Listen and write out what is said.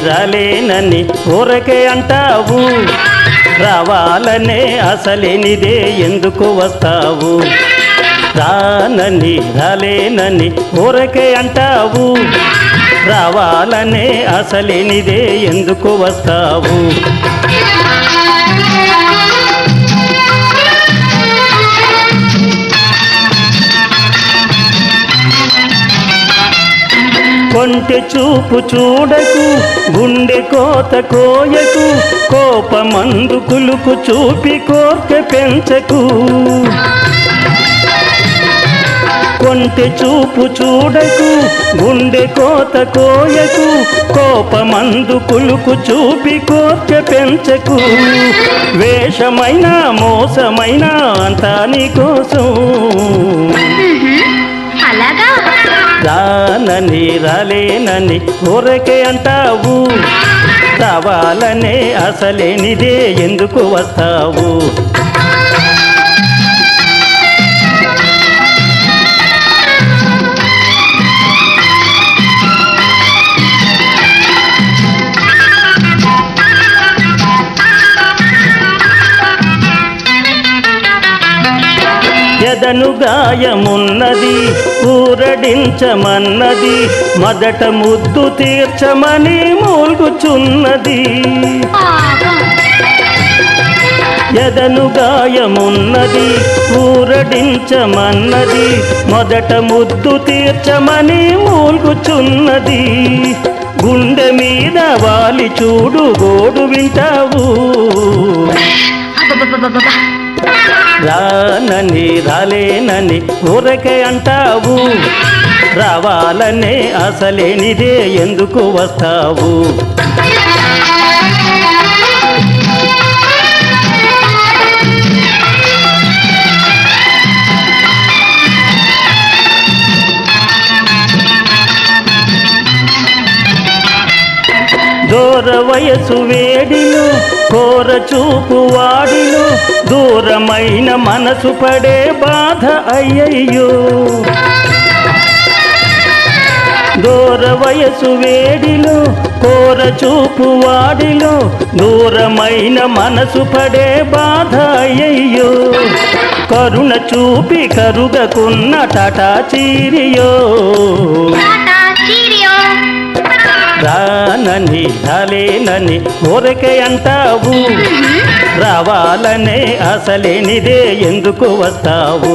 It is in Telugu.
రాలేనని ఊరకే అంటావు. రావాలనే అసలేనిదే ఎందుకు వస్తావు? రానని రాలేనని ఊరకే అంటావు. రావాలనే అసలేనిదే ఎందుకు వస్తావు? కొంటె చూపు చూడకు గుండె కోత కోయకు కోపమందు కులుపు చూపి కోర్క పెంచకు. కొంటె చూపు చూడకు గుండె కోత కోయకు కోపమందు కులుకు చూపి కోర్క పెంచకు. వేషమైన మోసమైన అంతా నీకోసం. రానని రాలేనని ఊరకే అంటావు. రావాలనే అసలేనిదే ఎందుకు వస్తావు? ఎదను గాయమున్నది ఊరడించమన్నది మొదట ముద్దు తీర్చమని మూల్గుచున్నది. ఎదను గాయమున్నది ఊరడించమన్నది మొదట ముద్దు తీర్చమని మూల్గుచున్నది. గుండె మీద వాలి చూడు గోడు వింటావు. రానని రాలేనని ఊరకే అంటావు. రావాలనే అసలేనిదే ఎందుకు వస్తావు? కోర వయసు వేడిలు కోర చూపు వాడిలో దూరమైన మనసు పడే బాధ అయ్యయ్యో. దూర వయసు వేడిలో కోర చూపు వాడిలో దూరమైన మనసు పడే బాధ అయ్యయ్యో. కరుణ చూపి కరుగకున్న టటా చీరియో. Tata cheerio. రానని రాలేనని ఊరకే అంటావు. రావాలనే అసలేనిదే ఎందుకు వస్తావు?